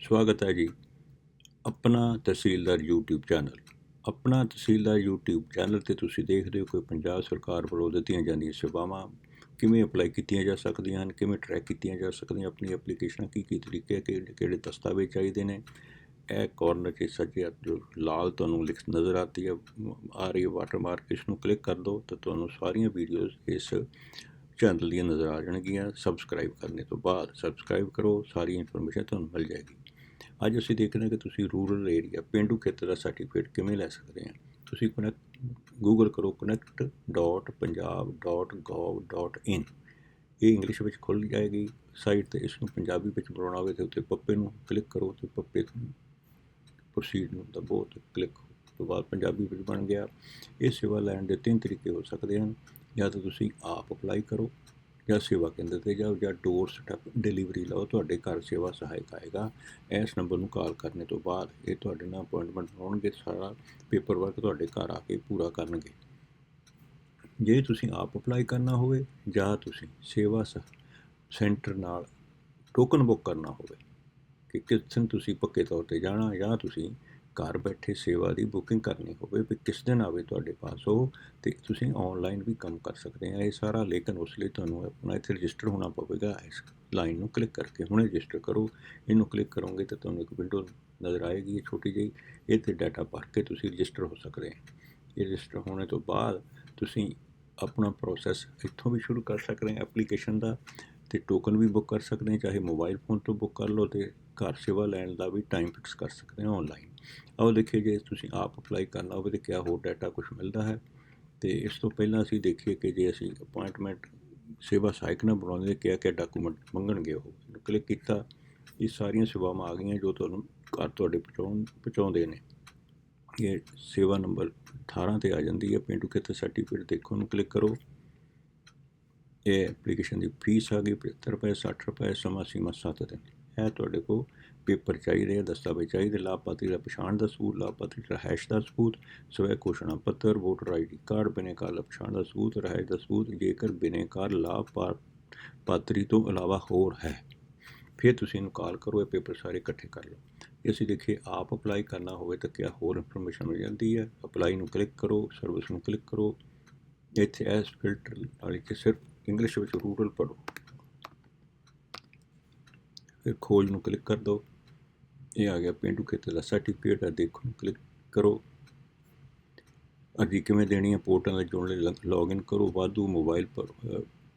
ਸਵਾਗਤ ਹੈ ਜੀ ਆਪਣਾ ਤਹਿਸੀਲਦਾਰ YouTube ਚੈਨਲ। ਆਪਣਾ ਤਹਿਸੀਲਦਾਰ YouTube ਚੈਨਲ ਤੇ ਤੁਸੀਂ ਦੇਖਦੇ ਹੋ ਕਿ ਪੰਜਾਬ ਸਰਕਾਰ ਵੱਲੋਂ ਦਿੱਤੀਆਂ ਜਾਂਦੀਆਂ ਸੇਵਾਵਾਂ ਕਿਵੇਂ ਅਪਲਾਈ ਕੀਤੀਆਂ ਜਾ ਸਕਦੀਆਂ ਹਨ, ਕਿਵੇਂ ਟਰੈਕ ਕੀਤੀਆਂ ਜਾ ਸਕਦੀਆਂ ਆਪਣੀ ਐਪਲੀਕੇਸ਼ਨ ਕੀ ਕੀ ਤਰੀਕੇ ਕਿਹੜੇ ਕਿਹੜੇ ਦਸਤਾਵੇਜ਼ ਚਾਹੀਦੇ ਨੇ। ਇਹ ਕਾਰਨਰ 'ਚ ਸੱਜੇ ਹੱਥ ਜੋ ਲਾਲ ਤੁਹਾਨੂੰ ਲਿਖ ਨਜ਼ਰ ਆਤੀ ਹੈ, ਆ ਰਹੀ ਹੈ ਵਾਟਰਮਾਰਕ ਇਸ ਨੂੰ ਕਲਿੱਕ ਕਰ ਦਿਓ ਤਾਂ ਤੁਹਾਨੂੰ ਸਾਰੀਆਂ ਵੀਡੀਓਜ਼ ਇਸ ਚੈਨਲ ਦੀਆਂ ਨਜ਼ਰ ਆ ਜਾਣਗੀਆਂ। ਸਬਸਕ੍ਰਾਈਬ ਕਰਨੇ ਤੋਂ ਬਾਅਦ ਸਬਸਕ੍ਰਾਈਬ ਕਰੋ। ਸਾਰੀ ਇਨਫੋਰਮੇਸ਼ਨ ਤੁਹਾਨੂੰ ਮਿਲ ਜਾਏਗੀ। ਅੱਜ ਅਸੀਂ ਦੇਖਦੇ ਹਾਂ ਕਿ ਤੁਸੀਂ ਰੂਰਲ ਏਰੀਆ ਪਿੰਡੂ ਖੇਤਰ ਦਾ ਸਰਟੀਫਿਕੇਟ ਕਿਵੇਂ ਲੈ ਸਕਦੇ ਆ ਤੁਸੀਂ ਕਨੈਕਟ ਗੂਗਲ ਕਰੋ connect.punjab.gov.in ਇਹ ਇੰਗਲਿਸ਼ ਵਿੱਚ ਖੁੱਲ ਜਾਏਗੀ। ਸਾਈਟ ਤੇ ਇਸ ਨੂੰ ਪੰਜਾਬੀ ਵਿੱਚ ਬਣਾਉਣਾ ਹੋਵੇ ਤੇ ਉੱਤੇ ਪੱਪੇ ਨੂੰ ਕਲਿੱਕ ਕਰੋ ਤੇ ਪੱਪੇ ਤੋਂ ਪ੍ਰੋਸੀਡ ਨੂੰ ਦਬਾਓ ਤੇ ਕਲਿੱਕ ਤੋਂ ਬਾਅਦ ਪੰਜਾਬੀ ਵਿੱਚ ਬਣ ਗਿਆ। ਇਹ ਸੇਵਾ ਲੈਣ ਦੇ ਤਿੰਨ ਤਰੀਕੇ ਹੋ ਸਕਦੇ ਹਨ। ਜਾਂ ਤਾਂ ਤੁਸੀਂ ਆਪ ਅਪਲਾਈ ਕਰੋ ਜਾਂ ਸੇਵਾ ਕੇਂਦਰ ਤੇ ਜਾਓ ਜਾਂ ਡੋਰ ਸਟੈਪ ਡਿਲੀਵਰੀ ਲਓ, ਤੁਹਾਡੇ ਘਰ ਸੇਵਾ ਸਹਾਇਕ ਆਏਗਾ। ਇਸ ਨੰਬਰ ਨੂੰ ਕਾਲ ਕਰਨੇ ਤੋਂ ਬਾਅਦ ਇਹ ਤੁਹਾਡੇ ਨਾਲ ਅਪਾਇੰਟਮੈਂਟ ਹੋਣਗੇ, ਸਾਰਾ ਪੇਪਰ ਵਰਕ ਤੁਹਾਡੇ ਘਰ ਆ ਕੇ ਪੂਰਾ ਕਰਨਗੇ। ਜੇ ਤੁਸੀਂ ਆਪ ਅਪਲਾਈ ਕਰਨਾ ਹੋਵੇ ਜਾਂ ਤੁਸੀਂ ਸੇਵਾ ਸ- ਸੈਂਟਰ ਨਾਲ ਟੋਕਨ ਬੁੱਕ ਕਰਨਾ ਹੋਵੇ, ਕਿ ਕਿਸ ਦਿਨ ਤੁਸੀਂ ਪੱਕੇ ਤੌਰ ਤੇ ਜਾਣਾ ਜਾਂ ਤੁਸੀਂ ਘਰ ਬੈਠੇ ਸੇਵਾ ਦੀ ਬੁਕਿੰਗ ਕਰਨੀ ਹੋਵੇ, ਵੀ ਕਿਸ ਦਿਨ ਆਵੇ ਤੁਹਾਡੇ ਪਾਸ ਉਹ, ਤੇ ਤੁਸੀਂ ਆਨਲਾਈਨ ਵੀ ਕੰਮ ਕਰ ਸਕਦੇ ਆ। ਇਹ ਸਾਰਾ ਲੇਕਿਨ ਉਸ ਲਈ ਤੁਹਾਨੂੰ ਆਪਣਾ ਇੱਥੇ ਰਜਿਸਟਰ ਹੋਣਾ ਪਵੇਗਾ। ਇਸ ਲਾਈਨ ਨੂੰ ਕਲਿੱਕ ਕਰਕੇ ਹੁਣੇ ਰਜਿਸਟਰ ਕਰੋ। ਇਹਨੂੰ ਕਲਿੱਕ ਕਰੋਗੇ ਤਾਂ ਤੁਹਾਨੂੰ ਇੱਕ ਵਿੰਡੋ ਨਜ਼ਰ ਆਏਗੀ, ਇਹ ਛੋਟੀ ਜਿਹੀ। ਇਹ ਤੇ ਡਾਟਾ ਭਰ ਕੇ ਤੁਸੀਂ ਰਜਿਸਟਰ ਹੋ ਸਕਦੇ ਆ। ਇਹ ਰਜਿਸਟਰ ਹੋਣੇ ਤੋਂ ਬਾਅਦ ਤੁਸੀਂ ਆਪਣਾ ਪ੍ਰੋਸੈਸ ਇੱਥੋਂ ਵੀ ਸ਼ੁਰੂ ਕਰ ਸਕਦੇ ਆ ਐਪਲੀਕੇਸ਼ਨ ਦਾ। ਤੇ ਟੋਕਨ ਵੀ ਬੁੱਕ ਕਰ ਸਕਦੇ ਆ ਚਾਹੇ ਮੋਬਾਈਲ ਫੋਨ ਤੋਂ ਬੁੱਕ ਕਰ ਲਓ ਤੇ ਘਰ ਸੇਵਾ ਲੈਣ ਦਾ ਵੀ ਟਾਈਮ ਫਿਕਸ ਕਰ ਸਕਦੇ ਹਾਂ ਆਨਲਾਈਨ ਆਓ ਦੇਖੀਏ ਜੇ ਤੁਸੀਂ ਆਪ ਅਪਲਾਈ ਕਰਨਾ ਹੋਵੇ ਤੇ ਕਿਆ ਹੋਰ ਡਾਟਾ ਕੁਝ ਮਿਲਦਾ ਹੈ। ਤੇ ਇਸ ਤੋਂ ਪਹਿਲਾਂ ਅਸੀਂ ਦੇਖੀਏ ਕਿ ਜੇ ਅਸੀਂ ਅਪਾਇੰਟਮੈਂਟ ਸੇਵਾ ਸਹਾਇਕ ਨਾਲ ਬਣਾਉਂਦੇ ਕਿਆ ਕਿਆ ਡਾਕੂਮੈਂਟ ਮੰਗਣਗੇ ਉਹ। ਕਲਿੱਕ ਕੀਤਾ, ਇਹ ਸਾਰੀਆਂ ਸੇਵਾਵਾਂ ਆ ਗਈਆਂ ਜੋ ਤੁਹਾਨੂੰ ਘਰ ਤੁਹਾਡੇ ਪਹੁੰਚਾਉਣ, ਪਹੁੰਚਾਉਂਦੇ ਨੇ। ਇਹ ਸੇਵਾ ਨੰਬਰ 18 ਤੇ ਆ ਜਾਂਦੀ ਹੈ, ਪਿੰਡੂ ਖੇਤਰ ਸਰਟੀਫਿਕੇਟ ਦੇਖੋ ਨੂੰ ਕਲਿੱਕ ਕਰੋ। ਇਹ ਐਪਲੀਕੇਸ਼ਨ ਦੀ ਫੀਸ ਆ ਗਈ 75 ਰੁਪਏ 60 ਰੁਪਏ, ਸਮਾਂ ਸੀਮਾ 7 ਦਿਨ ਇਹ ਤੁਹਾਡੇ ਕੋਲ ਪੇਪਰ ਚਾਹੀਦੇ ਆ, ਦਸਤਾਵੇਜ਼ ਚਾਹੀਦੇ, ਲਾਭਪਾਤਰੀ ਦਾ ਪਛਾਣ ਦਾ ਸਬੂਤ, ਲਾਭਪਾਤਰੀ ਦਾ ਹੈਸ਼ ਦਾ ਸਬੂਤ, ਸਵੈ ਘੋਸ਼ਣਾ ਪੱਤਰ ਵੋਟਰ ਆਈਡੀ ਕਾਰਡ ਬਿਨੇਕਾਰ ਦਾ ਪਛਾਣ ਦਾ ਸਬੂਤ ਰਹਿਸ਼ ਦਾ ਸਬੂਤ, ਜੇਕਰ ਬਿਨੇਕਾਰ ਲਾਭਪਾਤਰੀ ਤੋਂ ਇਲਾਵਾ ਹੋਰ ਹੈ। ਫਿਰ ਤੁਸੀਂ ਇਹਨੂੰ ਕਾਲ ਕਰੋ, ਇਹ ਪੇਪਰ ਸਾਰੇ ਇਕੱਠੇ ਕਰ ਲਓ। ਜੇ ਅਸੀਂ ਦੇਖੀਏ ਆਪ ਅਪਲਾਈ ਕਰਨਾ ਹੋਵੇ ਤਾਂ ਕਿਆ ਹੋਰ ਇਨਫੋਰਮੇਸ਼ਨ ਮਿਲ ਜਾਂਦੀ ਹੈ? ਅਪਲਾਈ ਨੂੰ ਕਲਿੱਕ ਕਰੋ ਸਰਵਿਸ ਨੂੰ ਕਲਿੱਕ ਕਰੋ। ਇੱਥੇ ਐਸ ਫਿਲਟਰ ਵਾਲੀ ਕਿ ਸਿਰਫ ਇੰਗਲਿਸ਼ ਵਿੱਚ ਰੂਰਲ ਪੜੋ ਫਿਰ ਖੋਜ ਨੂੰ ਕਲਿੱਕ ਕਰ ਦਿਓ। ਇਹ ਆ ਗਿਆ ਪੇਂਡੂ ਖੇਤਰ ਦਾ ਸਰਟੀਫਿਕੇਟ ਆ, ਦੇਖੋ ਨੂੰ ਕਲਿੱਕ ਕਰੋ। ਅਰਜੀ ਕਿਵੇਂ ਦੇਣੀ ਹੈ ਪੋਰਟਲ ਨਾਲ ਜੁੜਨ ਲਈ ਲੌਗਇਨ ਕਰੋ, ਵਾਧੂ ਮੋਬਾਈਲ ਪਰ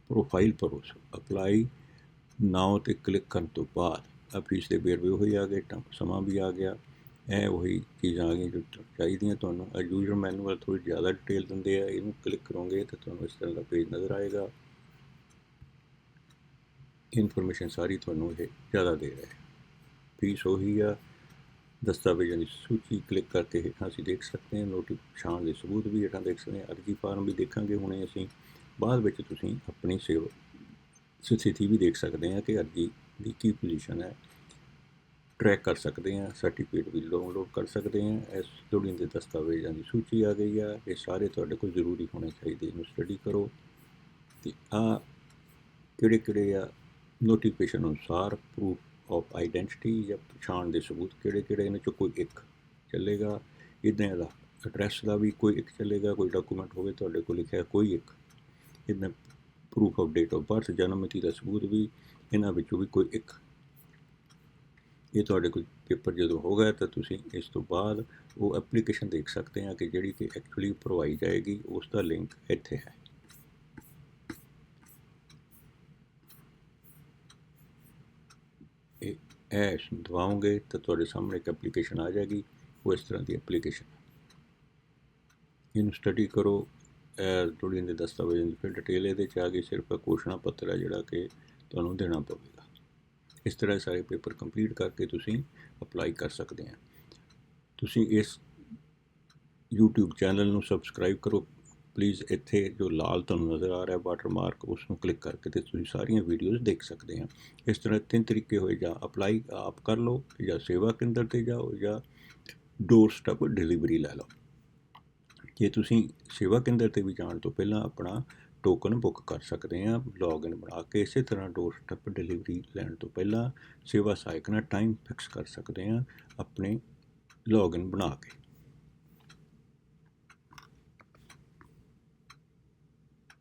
ਪ੍ਰੋਫਾਈਲ ਭਰੋ ਅਪਲਾਈ ਨਾਓ ਤੇ ਕਲਿੱਕ ਕਰਨ ਤੋਂ ਬਾਅਦ ਆ ਫੀਸ ਦੇ ਵੇਰਵੇ ਉਹੀ ਆ ਗਏ ਟਾਈਮ ਸਮਾਂ ਵੀ ਆ ਗਿਆ। ਇਹ ਉਹੀ ਚੀਜ਼ਾਂ ਆ ਗਈਆਂ ਜੋ ਚਾਹੀਦੀਆਂ ਤੁਹਾਨੂੰ। ਆ ਯੂਜ਼ਰ ਮੈਨੂਅਲ ਥੋੜੀ ਜ਼ਿਆਦਾ ਡਿਟੇਲ ਦਿੰਦੇ ਆ, ਇਹਨੂੰ ਕਲਿੱਕ ਕਰੋਗੇ ਤਾਂ ਤੁਹਾਨੂੰ ਇਸ ਤਰ੍ਹਾਂ ਦਾ ਪੇਜ ਨਜ਼ਰ ਆਏਗਾ। ਇਨਫੋਰਮੇਸ਼ਨ ਸਾਰੀ ਤੁਹਾਨੂੰ ਇਹ ਜ਼ਿਆਦਾ ਦੇ ਰਿਹਾ ਹੈ। ਫੀਸ ਉਹੀ ਆ, ਦਸਤਾਵੇਜ਼ਾਂ ਦੀ ਸੂਚੀ ਕਲਿੱਕ ਕਰਕੇ ਹੇਠਾਂ ਅਸੀਂ ਦੇਖ ਸਕਦੇ ਹਾਂ ਨੋਟਿਸ ਪਛਾਣ ਦੇ ਸਬੂਤ ਵੀ ਹੇਠਾਂ ਦੇਖ ਸਕਦੇ ਹਾਂ, ਅਰਜੀ ਫਾਰਮ ਵੀ ਦੇਖਾਂਗੇ, ਹੁਣੇ ਅਸੀਂ ਬਾਅਦ ਵਿੱਚ ਤੁਸੀਂ ਆਪਣੀ ਸੇਵਾ ਸਥਿਤੀ ਵੀ ਦੇਖ ਸਕਦੇ ਹਾਂ ਕਿ ਅਰਜੀ ਦੀ ਕੀ ਪੋਜੀਸ਼ਨ ਹੈ। ਟਰੈਕ ਕਰ ਸਕਦੇ ਹਾਂ ਸਰਟੀਫਿਕੇਟ ਵੀ ਡਾਊਨਲੋਡ ਕਰ ਸਕਦੇ ਹਾਂ, ਇਸ ਲੋੜੀਂਦੇ ਦਸਤਾਵੇਜ਼ਾਂ ਦੀ ਸੂਚੀ ਆ ਗਈ ਆ, ਇਹ ਸਾਰੇ ਤੁਹਾਡੇ ਕੋਲ ਜ਼ਰੂਰੀ ਹੋਣੇ ਚਾਹੀਦੇ ਇਹਨੂੰ ਸਟੱਡੀ ਕਰੋ। ਤੇ ਆ ਕਿਹੜੇ ਕਿਹੜੇ ਆ ਨੋਟੀਫਿਕੇਸ਼ਨ ਅਨੁਸਾਰ ਪ੍ਰੂਫ ਆਫ ਆਈਡੈਂਟੀਟੀ ਜਾਂ ਪਛਾਣ ਦੇ ਸਬੂਤ ਕਿਹੜੇ ਕਿਹੜੇ ਇਹਨਾਂ ਚੋਂ ਕੋਈ ਇੱਕ ਚੱਲੇਗਾ, ਇਦਾਂ ਦਾ ਐਡਰੈਸ ਦਾ ਵੀ ਕੋਈ ਇੱਕ ਚੱਲੇਗਾ, ਕੋਈ ਡਾਕੂਮੈਂਟ ਹੋਵੇ ਤੁਹਾਡੇ ਕੋਲ ਲਿਖਿਆ ਕੋਈ ਇੱਕ। ਇਦਾਂ proof of date of birth ਜਨਮ ਮਿਤੀ ਦਾ ਸਬੂਤ ਵੀ, ਇਹਨਾਂ ਵਿੱਚੋਂ ਵੀ ਕੋਈ ਇੱਕ। ਇਹ ਤੁਹਾਡੇ ਕੋਲ ਪੇਪਰ ਜਦੋਂ ਹੋ ਗਿਆ ਤਾਂ ਤੁਸੀਂ ਇਸ ਤੋਂ ਬਾਅਦ ਉਹ ਐਪਲੀਕੇਸ਼ਨ ਦੇਖ ਸਕਦੇ ਆ ਕਿ ਜਿਹੜੀ ਕਿ ਐਕਚੁਅਲੀ ਭਰਵਾਈ ਜਾਏਗੀ, ਉਸ ਦਾ ਲਿੰਕ ਇੱਥੇ ਹੈ। ਇਹ ਐਸ਼ ਦਬਾਓਗੇ ਤਾਂ ਤੁਹਾਡੇ ਸਾਹਮਣੇ ਇੱਕ ਐਪਲੀਕੇਸ਼ਨ ਆ ਜਾਏਗੀ, ਉਹ ਇਸ ਤਰ੍ਹਾਂ ਦੀ ਐਪਲੀਕੇਸ਼ਨ ਇਹਨੂੰ ਸਟੱਡੀ ਕਰੋ, ਇਹ ਦੇ ਦਸਤਾਵੇਜ਼ਾਂ ਦੀ ਫਿਰ ਡਿਟੇਲ ਇਹਦੇ ਚ ਆ ਗਈ, ਸਿਰਫ ਘੋਸ਼ਣਾ ਪੱਤਰ ਹੈ ਜਿਹੜਾ ਕਿ ਤੁਹਾਨੂੰ ਦੇਣਾ ਪਵੇਗਾ। ਇਸ ਤਰ੍ਹਾਂ ਸਾਰੇ ਪੇਪਰ ਕੰਪਲੀਟ ਕਰਕੇ ਤੁਸੀਂ ਅਪਲਾਈ ਕਰ ਸਕਦੇ ਆ। ਤੁਸੀਂ ਇਸ YouTube ਚੈਨਲ ਨੂੰ ਸਬਸਕ੍ਰਾਈਬ ਕਰੋ ਪਲੀਜ਼ ਇੱਥੇ ਜੋ ਲਾਲ ਤੁਹਾਨੂੰ ਨਜ਼ਰ ਆ ਰਿਹਾ ਵਾਟਰਮਾਰਕ ਉਸ ਨੂੰ ਕਲਿੱਕ ਕਰਕੇ ਤੇ ਤੁਸੀਂ ਸਾਰੀਆਂ ਵੀਡੀਓਜ਼ ਦੇਖ ਸਕਦੇ ਆ। ਇਸ ਤਰ੍ਹਾਂ ਤਿੰਨ ਤਰੀਕੇ ਹੋਏ, ਜਾਂ ਅਪਲਾਈ ਆਪ ਕਰ ਲਓ, ਜਾਂ ਸੇਵਾ ਕੇਂਦਰ ਤੇ ਜਾਓ, ਜਾਂ ਡੋਰ ਸਟੈਪ ਡਿਲੀਵਰੀ ਲੈ ਲਓ। ਜੇ ਤੁਸੀਂ ਸੇਵਾ ਕੇਂਦਰ ਤੇ ਵੀ ਜਾਣ ਤੋਂ ਪਹਿਲਾਂ ਆਪਣਾ ਟੋਕਨ ਬੁੱਕ ਕਰ ਸਕਦੇ ਹਾਂ ਲੌਗਇਨ ਬਣਾ ਕੇ ਇਸੇ ਤਰ੍ਹਾਂ ਡੋਰ ਸਟੈਪ ਡਿਲੀਵਰੀ ਲੈਣ ਤੋਂ ਪਹਿਲਾਂ ਸੇਵਾ ਸਹਾਇਕ ਨਾਲ ਟਾਈਮ ਫਿਕਸ ਕਰ ਸਕਦੇ ਹਾਂ ਆਪਣੇ ਲੌਗਇਨ ਬਣਾ ਕੇ।